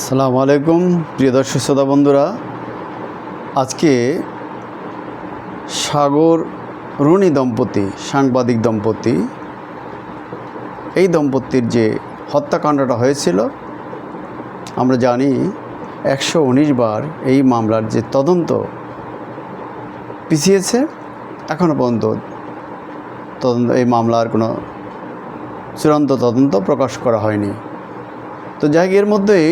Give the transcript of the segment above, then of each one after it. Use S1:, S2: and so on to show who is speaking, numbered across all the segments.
S1: সালাম আলাইকুম, প্রিয় দর্শক শ্রোতা বন্ধুরা। আজকে সাগর রুনি দম্পতি, সাংবাদিক দম্পতি, এই দম্পতির যে হত্যাকাণ্ডটা হয়েছিল, আমরা জানি একশো উনিশ বার এই মামলার যে তদন্ত পিছিয়েছে এখনও পর্যন্ত তদন্ত, এই মামলার কোনো চূড়ান্ত তদন্ত প্রকাশ করা হয়নি। তো যাই এর মধ্যেই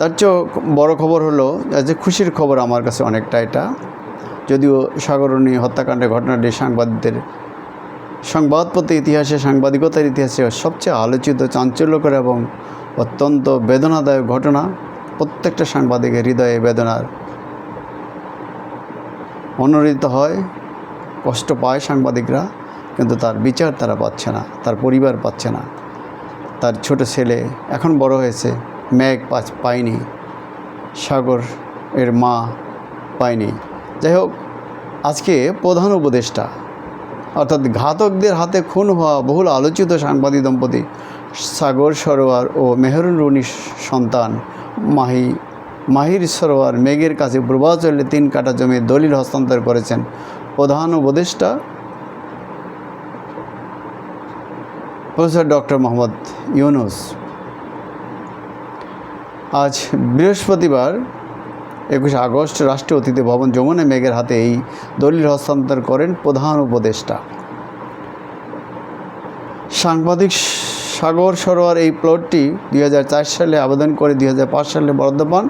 S1: তার চেয়েও বড় খবর হলো যে খুশির খবর আমার কাছে অনেকটা এটা। যদিও সাগরণী হত্যাকাণ্ডের ঘটনাটি সাংবাদিকদের, সংবাদপত্র ইতিহাসে, সাংবাদিকতার ইতিহাসে সবচেয়ে আলোচিত, চাঞ্চল্যকর এবং অত্যন্ত বেদনাদায়ক ঘটনা প্রত্যেকটা সাংবাদিকের হৃদয়ে বেদনার অনুরিত হয়, কষ্ট পায় সাংবাদিকরা, কিন্তু তার বিচার তারা পাচ্ছে না, তার পরিবার পাচ্ছে না। তার ছোট ছেলে এখন বড় হয়েছে। মেঘ পায়নি, সাগর এর মা পায়নি। যাই হোক, আজকে প্রধান উপদেষ্টা, অর্থাৎ ঘাতকদের হাতে খুন হওয়া বহুল আলোচিত সাংবাদিক দম্পতি সাগর সরোয়ার ও মেহরুন রুনির সন্তান মাহি, মাহির সরোয়ার মেঘের কাছে পূর্বাচলে তিন কাটা জমি দলিল হস্তান্তর করেছেন প্রধান উপদেষ্টা প্রফেসর ডক্টর মোহাম্মদ ইউনুস। আজ বৃহস্পতিবার একুশে আগস্ট রাষ্ট্রীয় অতিথি ভবন যমুনা মেঘের হাতে এই দলিল হস্তান্তর করেন প্রধান উপদেষ্টা। সাংবাদিক সাগর সরোয়ার এই প্লটটি দুই হাজার চার সালে আবেদন করে দুই হাজার পাঁচ সালে বরাদ্দ পান।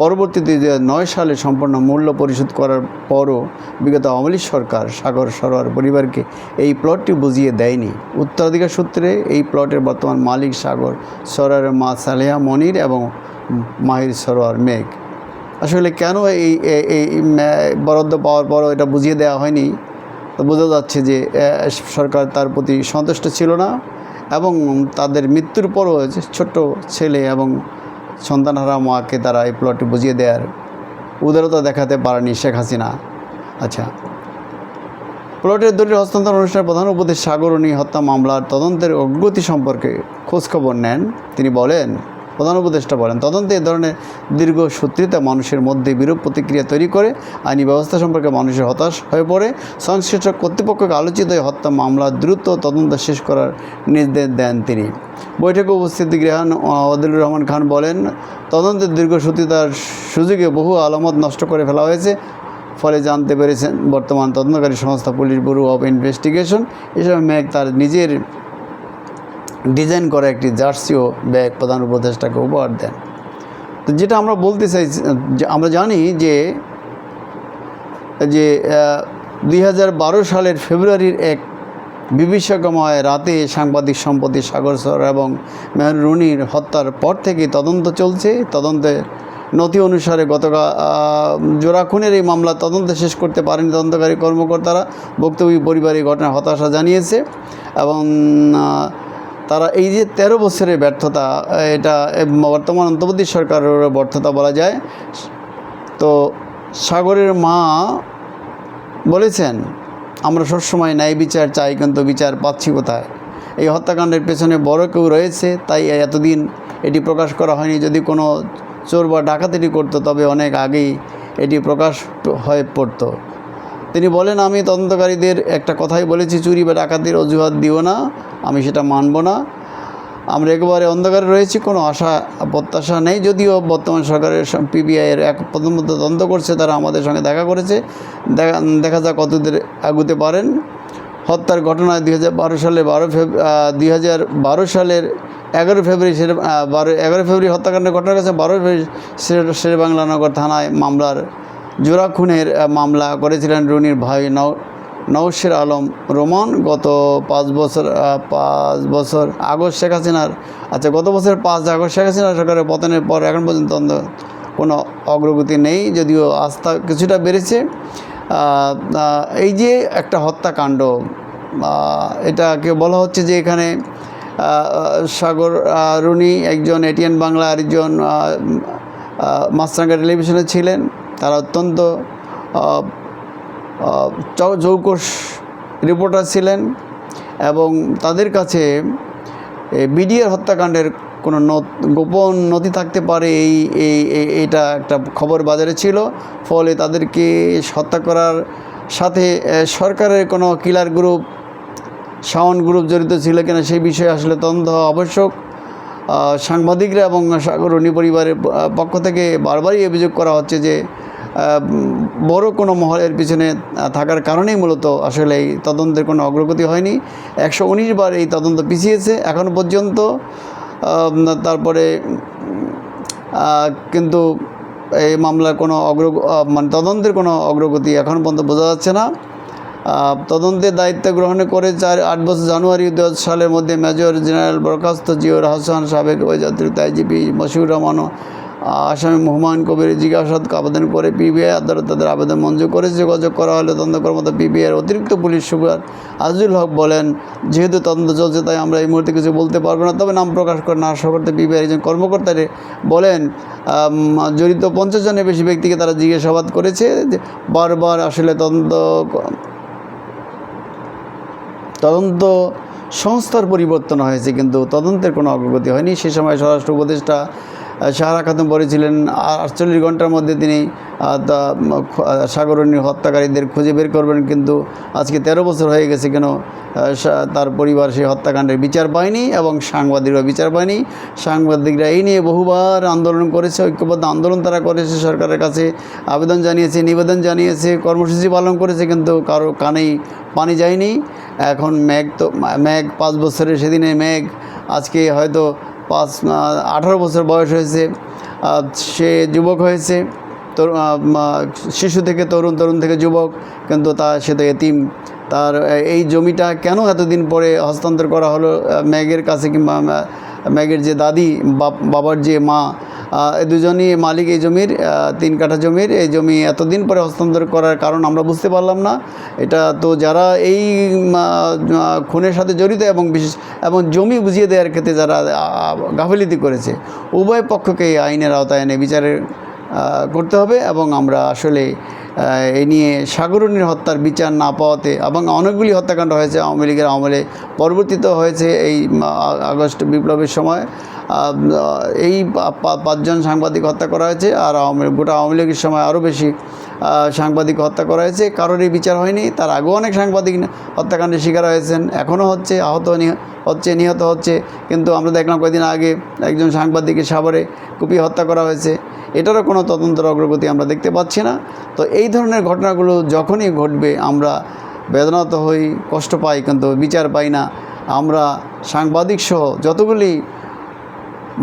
S1: পরবর্তীতে দুই হাজার নয় সালে সম্পূর্ণ মূল্য পরিশোধ করার পরও বিগত আওয়ামী সরকার সাগর সরোয়ার পরিবারকে এই প্লটটি বুঝিয়ে দেয়নি। উত্তরাধিকার সূত্রে এই প্লটের বর্তমান মালিক সাগর সরোয়ারের মা সালেহা মনির এবং মাহির সরোয়ার মেঘ। আসলে কেন এই এই- বরাদ্দ পাওয়ার পরও এটা বুঝিয়ে দেওয়া হয়নি? তো বোঝা যাচ্ছে যে সরকার তার প্রতি সন্তুষ্ট ছিল না এবং তাদের মৃত্যুর পরও ছোট্ট ছেলে এবং সন্তানহারা মাকে তারা এই প্লটটি বুঝিয়ে দেওয়ার উদারতা দেখাতে পারেনি শেখ হাসিনা। আচ্ছা। প্লটের দলীয় হস্তান্তর অনুষ্ঠানের প্রধান উপদেশ সাগরণী হত্যা মামলার তদন্তের অগ্রগতি সম্পর্কে খোঁজখবর নেন। তিনি বলেন প্রধান উপদেষ্টা বলেন, তদন্তে এ ধরনের দীর্ঘ সূত্রিতা মানুষের মধ্যে বিরূপ প্রতিক্রিয়া তৈরি করে আইনি ব্যবস্থা সম্পর্কে মানুষের হতাশ হয়ে পড়ে। সংশ্লিষ্ট কর্তৃপক্ষকে আলোচিত হত্যা মামলা দ্রুত তদন্ত শেষ করার নির্দেশ দেন তিনি। বৈঠকে উপস্থিতি গৃহান আদিলুর রহমান খান বলেন তদন্তের দীর্ঘসূত্রিতার সুযোগে বহু আলামত নষ্ট করে ফেলা হয়েছে, ফলে জানতে পেরেছেন বর্তমান তদন্তকারী সংস্থা পুলিশ ব্যুরো অফ ইনভেস্টিগেশন। এসব মেঘ তার নিজের ডিজাইন করা একটি জার্সিও ব্যাগ প্রধান উপদেষ্টাকে উপহার দেন। তো যেটা আমরা বলতে চাই আমরা জানি যে যে দুই হাজার বারো সালের ফেব্রুয়ারির এক বিভীষিকাময় রাতে সাংবাদিক সম্পত্তি সাগর সর এবং মেহর রুনির হত্যার পর থেকে তদন্ত চলছে। তদন্তে নথি অনুসারে গতকাল জোড়া খুনের এই মামলা তদন্ত শেষ করতে পারেনি তদন্তকারী কর্মকর্তারা। ভুক্তভোগী পরিবার এই ঘটনার হতাশা জানিয়েছে এবং তারা এই যে তেরো বছরের ব্যর্থতা, এটা বর্তমান অন্তর্বর্তী সরকারের ব্যর্থতা বলা যায়। তো সাগরের মা বলেছেন, আমরা সবসময় ন্যায় বিচার চাই, কিন্তু বিচার পাচ্ছি কোথায়? এই হত্যাকাণ্ডের পেছনে বড় কেউ রয়েছে, তাই এতদিন এটি প্রকাশ করা হয়নি। যদি কোনো চোর বা ডাকাতেরি করতো, তবে অনেক আগেই এটি প্রকাশ হয়ে পড়তো। তিনি বলেন, আমি তদন্তকারীদের একটা কথাই বলেছি, চুরি বা ডাকাতির অজুহাত দিও না, আমি সেটা মানব না। আমরা একেবারে অন্ধকারে রয়েছি, কোনো আশা প্রত্যাশা নেই। যদিও বর্তমান সরকারের পিবিআইয়ের এক প্রথমত তদন্ত করছে, তারা আমাদের সঙ্গে দেখা করেছে। দেখা দেখা যাক কতদূর এগুতে পারেন। হত্যার ঘটনায় দুই হাজার বারো সালে বারো ফেব দুই হাজার বারো সালের এগারো ফেব্রুয়ারি শের বারো, এগারো ফেব্রুয়ারি হত্যাকাণ্ডের ঘটনা গেছে বারো ফেব্রুয়ারি শের শের বাংলানগর থানায় মামলার জোড়া খুনের মামলা করেছিলেন রুনির ভাই নৌ নৌশের আলম রোমান। গত পাঁচ বছর পাঁচ বছর, আগস্ট শেখ হাসিনার আচ্ছা গত বছর পাঁচ আগস্ট শেখ হাসিনার সরকারের পতনের পর এখন পর্যন্ত কোনো অগ্রগতি নেই, যদিও আস্থা কিছুটা বেড়েছে। এই যে একটা হত্যাকাণ্ড এটাকে বলা হচ্ছে যে এখানে সাগর রুনি একজন এটিএন বাংলা আরেকজন মাছরাঙ্গা টেলিভিশনে ছিলেন। তারা অত্যন্ত চৌকস রিপোর্টার ছিলেন এবং তাদের কাছে বিডিআর হত্যাকাণ্ডের কোনো গোপন নথি থাকতে পারে এই এই এটা একটা খবর বাজারে ছিল। ফলে তাদেরকে হত্যা করার সাথে সরকারের কোনো কিলার গ্রুপ শাওন গ্রুপ জড়িত ছিল কিনা সেই বিষয়ে আসলে তদন্ত হওয়া আবশ্যক। সাংবাদিকরা এবং সাগরণী পরিবারের পক্ষ থেকে বারবারই অভিযোগ করা হচ্ছে যে বড় কোনো মহলের পিছনে থাকার কারণেই মূলত আসলে এই তদন্তের কোনো অগ্রগতি হয়নি। একশো উনিশ বার এই তদন্ত পিছিয়েছে, এখন পর্যন্ত তারপরে কিন্তু এই মামলার কোনো অগ্র মানে তদন্তের কোনো অগ্রগতি এখন পর্যন্ত বোঝা যাচ্ছে না। তদন্তের দায়িত্ব গ্রহণ করে চার, আট বছর জানুয়ারি দু হাজার সালের মধ্যে মেজর জেনারেল বরখাস্ত জিয়র হাসান সাবেক অজাতিরিক্ত আইজিপি মশিউর রহমান ও আসামি মোহমান কবির জিজ্ঞাসাবাদ আবেদন করে পিবিআই আদালত তাদের আবেদন মঞ্জুর করেছে। যোগাযোগ করা হলে তদন্ত কর্মকর্তা পিবিআইয়ের অতিরিক্ত পুলিশ সুপার আজিজুল হক বলেন, যেহেতু তদন্ত চলছে, তাই আমরা এই মুহূর্তে কিছু বলতে পারব না। তবে নাম প্রকাশ করে না। আশা করতে পিবিআই একজন কর্মকর্তারে বলেন জড়িত পঞ্চাশ জনের বেশি ব্যক্তিকে তারা জিজ্ঞাসাবাদ করেছে বারবার আসলে তদন্ত তদন্ত সংস্থার পরিবর্তন হয়েছে, কিন্তু তদন্তের কোনো অগ্রগতি হয়নি। সে সময় স্বরাষ্ট্র উপদেষ্টা সাহারা খাতুন বলেছিলেন আটচল্লিশ ঘণ্টার মধ্যে তিনি সাগরণী হত্যাকারীদের খুঁজে বের করবেন। কিন্তু আজকে তেরো বছর হয়ে গেছে কেন তার পরিবার সেই হত্যাকাণ্ডের বিচার পায়নি এবং সাংবাদিকরা বিচার পায়নি। সাংবাদিকরা এই নিয়ে বহুবার আন্দোলন করেছে, ঐক্যবদ্ধ আন্দোলন তারা করেছে সরকারের কাছে। আবেদন জানিয়েছে, নিবেদন জানিয়েছে, কর্মসূচি পালন করেছে, কিন্তু কারও কানেই পানি যায়নি। এখন ম্যাগ তো ম্যাগ পাঁচ বছরের, সেদিনে ম্যাগ আজকে হয়তো পাঁচ আঠারো বছর বয়স হয়েছে সে যুবক হয়েছে শিশু থেকে তরুণ তরুণ থেকে যুবক, কিন্তু তা, সে তো এতিম। তার এই জমিটা কেন এতদিন পরে হস্তান্তর করা হলো ম্যাগের কাছে কিংবা ম্যাগের যে দাদি বাবার যে মা দুজনই মালিক এই জমির তিন কাঠা জমির। এই জমি এতদিন পরে হস্তান্তর করার কারণ আমরা বুঝতে পারলাম না। এটা তো যারা এই খুনের সাথে জড়িত এবং বিশেষ এবং জমি বুঝিয়ে দেওয়ার ক্ষেত্রে যারা গাফিলতি করেছে, উভয় পক্ষকে আইনের আওতায় এনে বিচারের করতে হবে এবং আমরা আসলে এই নিয়ে সাগরণীর হত্যার বিচার না পাওয়াতে এবং অনেকগুলি হত্যাকাণ্ড হয়েছে। আওয়ামী লীগের আমলে পরবর্তীতে হয়েছে এই আগস্ট বিপ্লবের সময়। এই পাঁচজন সাংবাদিক হত্যা করা হয়েছে আর আওয়ামী, গোটা আওয়ামী লীগের সময় আরও বেশি সাংবাদিক হত্যা করা হয়েছে। কারোরই বিচার হয়নি। তার আগেও অনেক সাংবাদিক হত্যাকাণ্ডের শিকার হয়েছেন। এখনও হচ্ছে, আহত হচ্ছে, নিহত হচ্ছে। কিন্তু আমরা দেখলাম কয়েকদিন আগে একজন সাংবাদিকের সাভারে কুপিয়ে হত্যা করা হয়েছে। এটারও কোনো তদন্তের অগ্রগতি আমরা দেখতে পাচ্ছি না। তো এই ধরনের ঘটনাগুলো যখনই ঘটবে, আমরা বেদনাত হই, কষ্ট পাই, কিন্তু বিচার পাই না। আমরা সাংবাদিক সহ যতগুলি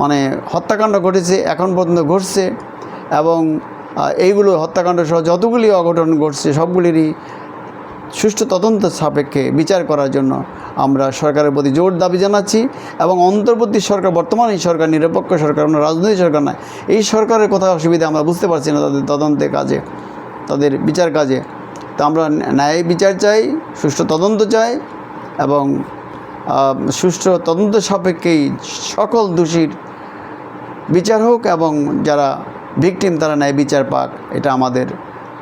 S1: মানে হত্যাকাণ্ড ঘটেছে, এখন পর্যন্ত ঘটছে এবং এইগুলো হত্যাকাণ্ড সহ যতগুলি অঘটন ঘটছে সবগুলিরই সুষ্ঠু তদন্ত সাপেক্ষে বিচার করার জন্য আমরা সরকারের প্রতি জোর দাবি জানাচ্ছি এবং অন্তর্বর্তী সরকার, বর্তমান এই সরকার, নিরপেক্ষ সরকার, কোনো রাজনৈতিক সরকার নয়, এই সরকারের কোথায় অসুবিধা আমরা বুঝতে পারছি না তাদের তদন্তের কাজে, তাদের বিচার কাজে। তো আমরা ন্যায় বিচার চাই, সুষ্ঠু তদন্ত চাই এবং সুষ্ঠু তদন্ত সাপেক্ষেই সকল দোষীর বিচার হোক এবং যারা ভিকটিম তারা ন্যায় বিচার পাক। এটা আমাদের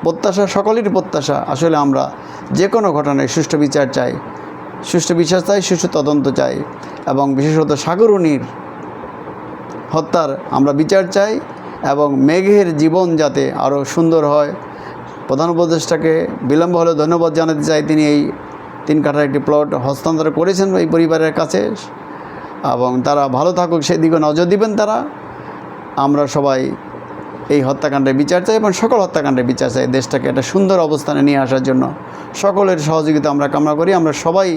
S1: প্রত্যাশা, সকলেরই প্রত্যাশা। আসলে আমরা যে কোনো ঘটনায় সুষ্ঠু বিচার চাই, সুষ্ঠু বিচার চাই, সুষ্ঠু তদন্ত চাই এবং বিশেষত সাগরণীর হত্যার আমরা বিচার চাই এবং মেঘের জীবন যাতে আরও সুন্দর হয়। প্রধান উপদেষ্টাকে বিলম্ব হলে ধন্যবাদ জানাতে চাই। তিনি এই তিন কাঠার একটি প্লট হস্তান্তর করেছেন এই পরিবারের কাছে। এবং তারা ভালো থাকুক, সেদিকে নজর দিবেন তারা। আমরা সবাই এই হত্যাকাণ্ডের বিচার চাই এবং সকল হত্যাকাণ্ডের বিচার চাই। দেশটাকে একটা সুন্দর অবস্থানে নিয়ে আসার জন্য সকলের সহযোগিতা আমরা কামনা করি। আমরা সবাই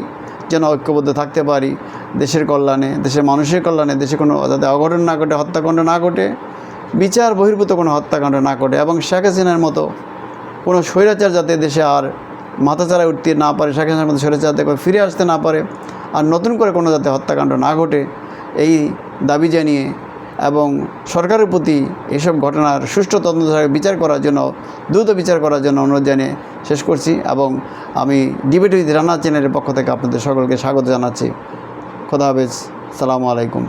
S1: যেন ঐক্যবদ্ধ থাকতে পারি। দেশের কল্যাণে, দেশের মানুষের কল্যাণে, দেশে কোনো যাতে অঘটন না ঘটে, হত্যাকাণ্ড না ঘটে, বিচার বহির্ভূত কোনো হত্যাকাণ্ড না ঘটে এবং শেখ হাসিনার মতো কোনো স্বৈরাচার যাতে দেশে আর মাথাচাড়ায় উঠতে না পারে হাসিনার মতো স্বৈরাচার যাতে ফিরে আসতে না পারে আর নতুন করে কোনো যাতে হত্যাকাণ্ড না ঘটে, এই দাবি জানিয়ে এবং সরকারের প্রতি এসব ঘটনার সুষ্ঠু তদন্ত বিচার করার জন্য, দ্রুত বিচার করার জন্য অনুরোধ জানিয়ে শেষ করছি এবং আমি ডিবেট উইথ রান্না চ্যানেলের পক্ষ থেকে আপনাদের সকলকে স্বাগত জানাচ্ছি। খোদা হাফেজ। সালামু আলাইকুম।